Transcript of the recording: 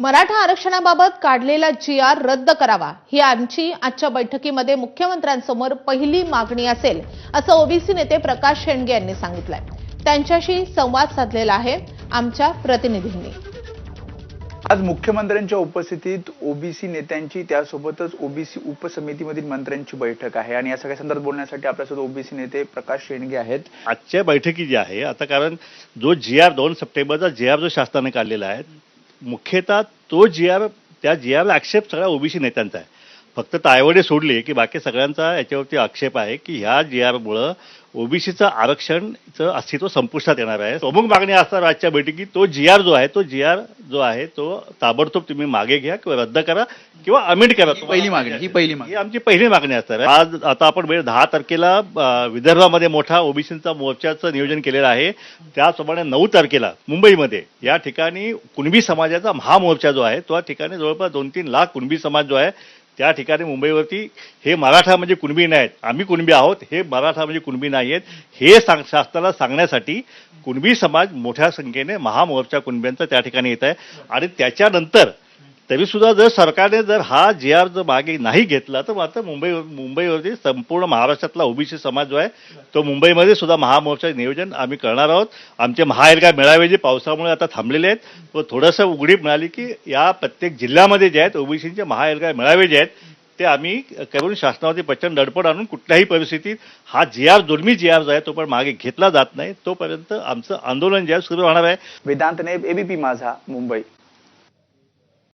मराठा आरक्षणाबाबत काढलेला जी आर रद्द करावा. ही आमची आजच्या बैठकीमध्ये मुख्यमंत्र्यांसमोर पहिली मागणी असेल असं ओबीसी नेते प्रकाश शेंडगे यांनी सांगितलंय. त्यांच्याशी संवाद साधलेला आहे आमच्या प्रतिनिधींनी. आज मुख्यमंत्र्यांच्या उपस्थितीत ओबीसी नेत्यांची त्यासोबतच ओबीसी उपसमितीमधील मंत्र्यांची बैठक आहे. आणि या सगळ्या संदर्भात बोलण्यासाठी आपल्यासोबत ओबीसी नेते प्रकाश शेंडगे आहेत. आजच्या बैठकी जी आहे आता कारण जो जी आर दोन सप्टेंबरचा जी आर जो शासनाने काढलेला आहे मुख्यतः तो जी आर त्या जी आर आक्षेप सगळ्या ओबीसी नेत्यांचा आहे. फक्त तायवडे सोडले की बाकी सगळ्यांचा याच्यावरती आक्षेप आहे की ह्या जी आरमुळं ओबीसीचं आरक्षणचं अस्तित्व संपुष्टात येणार आहे. प्रमुख मागणी असणार आजच्या बैठकीत तो जी आर जो आहे तो जी आर जो आहे तो ताबडतोब तुम्ही मागे घ्या किंवा रद्द करा किंवा अमेंड करा. पहिली मागणी ही पहिली मागणी. आमची पहिली मागणी असणार आहे. आज आता आपण म्हणजे दहा तारखेला विदर्भामध्ये मोठा ओबीसीचा मोर्चाचं नियोजन केलेलं आहे. त्याचप्रमाणे नऊ तारखेला मुंबईमध्ये या ठिकाणी कुणबी समाजाचा महामोर्चा जो आहे तो या ठिकाणी जवळपास दोन तीन लाख कुणबी समाज जो आहे त्या ठिकाणी मुंबईवरती हे मराठा म्हणजे कुणबी नाहीत. आम्ही कुणबी आहोत हे मराठा म्हणजे कुणबी नाही आहेत हे सांग शास्त्राला सांगण्यासाठी कुणबी समाज मोठ्या संख्येने महामोर्चा कुणब्यांचा त्या ठिकाणी येत आहे. आणि त्याच्यानंतर तरी सुद्धा जर सरकारने जर हा जी आर जर मागे नाही घेतला तर मात्र मुंबई मुंबईवरती संपूर्ण महाराष्ट्रातला ओबीसी समाज जो आहे तो मुंबईमध्ये सुद्धा महामोर्चा नियोजन आम्ही करणार आहोत. आमचे महाएल्गार मेळावे जे पावसामुळे आता थांबलेले आहेत व थोडंसं उघडीप मिळाली की या प्रत्येक जिल्ह्यामध्ये जे आहेत ओबीसीचे महाएल्गार मेळावे जे आहेत ते आम्ही करून शासनावरती प्रचंड दडपण आणून कुठल्याही परिस्थितीत हा जी आर दुर्मी जी आर जो आहे तो पण मागे घेतला जात नाही. तोपर्यंत आमचं आंदोलन जे आहे सुरू राहणार आहे. वेदांत नाईब एबीपी माझा मुंबई.